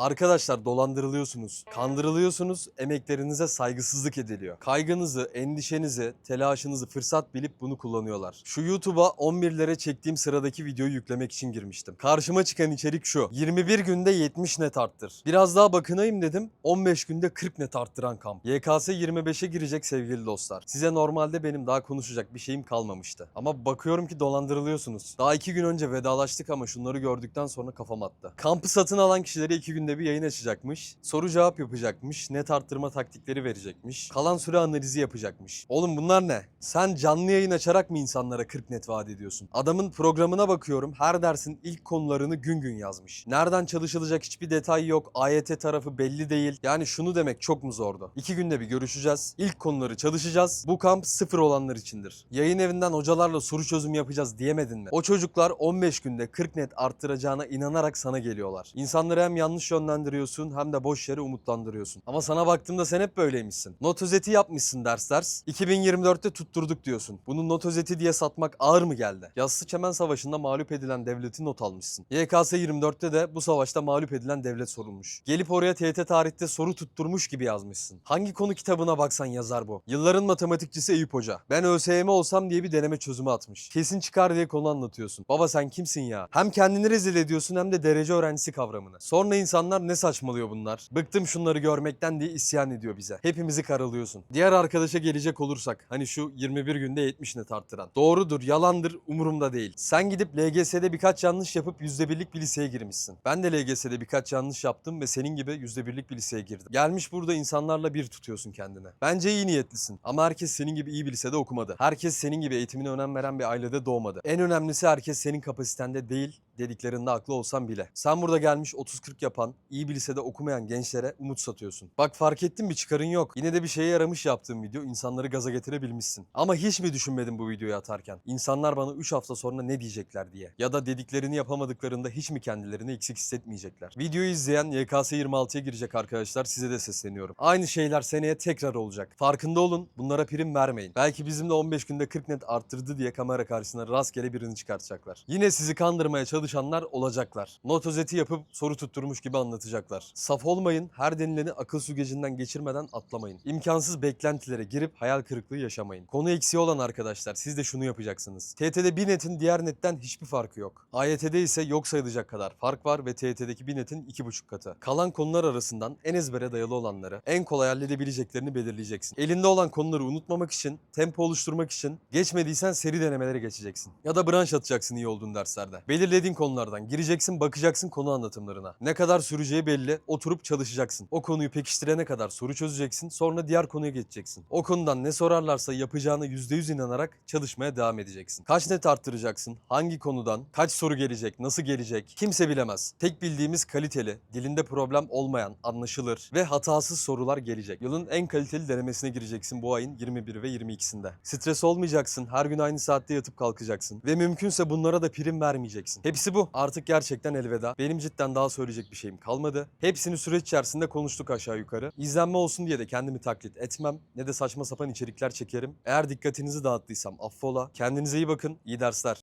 Arkadaşlar dolandırılıyorsunuz, kandırılıyorsunuz, emeklerinize saygısızlık ediliyor. Kaygınızı, endişenizi, telaşınızı fırsat bilip bunu kullanıyorlar. Şu YouTube'a 11'lere çektiğim sıradaki videoyu yüklemek için girmiştim. Karşıma çıkan içerik şu. 21 günde 70 net arttır. Biraz daha bakınayım dedim. 15 günde 40 net arttıran kamp. YKS 25'e girecek sevgili dostlar. Size normalde benim daha konuşacak bir şeyim kalmamıştı. Ama bakıyorum ki dolandırılıyorsunuz. Daha 2 gün önce vedalaştık ama şunları gördükten sonra kafam attı. Kampı satın alan kişilere 2 günde bir yayın açacakmış. Soru cevap yapacakmış. Net arttırma taktikleri verecekmiş. Kalan süre analizi yapacakmış. Oğlum bunlar ne? Sen canlı yayın açarak mı insanlara 40 net vaat ediyorsun? Adamın programına bakıyorum. Her dersin ilk konularını gün gün yazmış. Nereden çalışılacak hiçbir detay yok. AYT tarafı belli değil. Yani şunu demek çok mu zordu? İki günde bir görüşeceğiz. İlk konuları çalışacağız. Bu kamp sıfır olanlar içindir. Yayın evinden hocalarla soru çözüm yapacağız diyemedin mi? O çocuklar 15 günde 40 net arttıracağına inanarak sana geliyorlar. İnsanları hem yanlış yönlendiriyorsun hem de boş yere umutlandırıyorsun. Ama sana baktığımda sen hep böyleymişsin. Not özeti yapmışsın ders ders. 2024'te tutturduk diyorsun. Bunu not özeti diye satmak ağır mı geldi? Yassı Çemen Savaşı'nda mağlup edilen devleti not almışsın. YKS 24'te de bu savaşta mağlup edilen devlet sorulmuş. Gelip oraya TYT tarihte soru tutturmuş gibi yazmışsın. Hangi konu kitabına baksan yazar bu. Yılların matematikçisi Eyüp Hoca. Ben ÖSYM olsam diye bir deneme çözümü atmış. Kesin çıkar diye konu anlatıyorsun. Baba sen kimsin ya? Hem kendini rezil ediyorsun hem de derece öğrencisi kavramını. Sonra insanlar ne saçmalıyor bunlar? Bıktım şunları görmekten diye isyan ediyor bize. Hepimizi karalıyorsun. Diğer arkadaşa gelecek olursak hani şu 21 günde 70 net. Doğrudur, yalandır umurumda değil. Sen gidip LGS'de birkaç yanlış yapıp %1'lik bir liseye girmişsin. Ben de LGS'de birkaç yanlış yaptım ve senin gibi %1'lik bir liseye girdim. Gelmiş burada insanlarla bir tutuyorsun kendine. Bence iyi niyetlisin ama herkes senin gibi iyi bir lisede okumadı. Herkes senin gibi eğitimine önem veren bir ailede doğmadı. En önemlisi herkes senin kapasitende değil, dediklerinde haklı olsan bile. Sen burada gelmiş 30-40 yapan, iyi bir lisede okumayan gençlere umut satıyorsun. Bak fark ettin mi çıkarın yok. Yine de bir şeye yaramış yaptığım video insanları gaza getirebilmişsin. Ama hiç mi düşünmedin bu videoyu atarken? İnsanlar bana 3 hafta sonra ne diyecekler diye. Ya da dediklerini yapamadıklarında hiç mi kendilerini eksik hissetmeyecekler? Videoyu izleyen YKS 26'ya girecek arkadaşlar size de sesleniyorum. Aynı şeyler seneye tekrar olacak. Farkında olun bunlara prim vermeyin. Belki bizimle 15 günde 40 net arttırdı diye kamera karşısına rastgele birini çıkartacaklar. Yine sizi kandırmaya çalışanlar olacaklar. Not özeti yapıp soru tutturmuş gibi anlatacaklar. Saf olmayın, her denileni akıl süzgecinden geçirmeden atlamayın. İmkansız beklentilere girip hayal kırıklığı yaşamayın. Konu eksiği olan arkadaşlar siz de şunu yapacaksınız. TT'de bir netin diğer netten hiçbir farkı yok. AYT'de ise yok sayılacak kadar fark var ve TYT'deki bir netin iki buçuk katı. Kalan konular arasından en ezbere dayalı olanları, en kolay halledebileceklerini belirleyeceksin. Elinde olan konuları unutmamak için, tempo oluşturmak için geçmediysen seri denemelere geçeceksin. Ya da branş atacaksın iyi olduğun derslerde. Belirlediğin konulardan gireceksin, bakacaksın konu anlatımlarına. Ne kadar süreceği belli, oturup çalışacaksın. O konuyu pekiştirene kadar soru çözeceksin, sonra diğer konuya geçeceksin. O konudan ne sorarlarsa yapacağına %100 inanarak çalışmaya devam edeceksin. Kaç net arttıracaksın, hangi konudan, kaç soru gelecek, nasıl gelecek kimse bilemez. Tek bildiğimiz kaliteli, dilinde problem olmayan, anlaşılır ve hatasız sorular gelecek. Yılın en kaliteli denemesine gireceksin bu ayın 21 ve 22'sinde. Stres olmayacaksın, her gün aynı saatte yatıp kalkacaksın ve mümkünse bunlara da prim vermeyeceksin. Hepsi bu. Artık gerçekten elveda. Benim cidden daha söyleyecek bir şeyim kalmadı. Hepsini süreç içerisinde konuştuk aşağı yukarı. İzlenme olsun diye de kendimi taklit etmem ne de saçma sapan içerikler çekerim. Eğer dikkatinizi dağıttıysam affola. Kendinize iyi bakın. İyi dersler.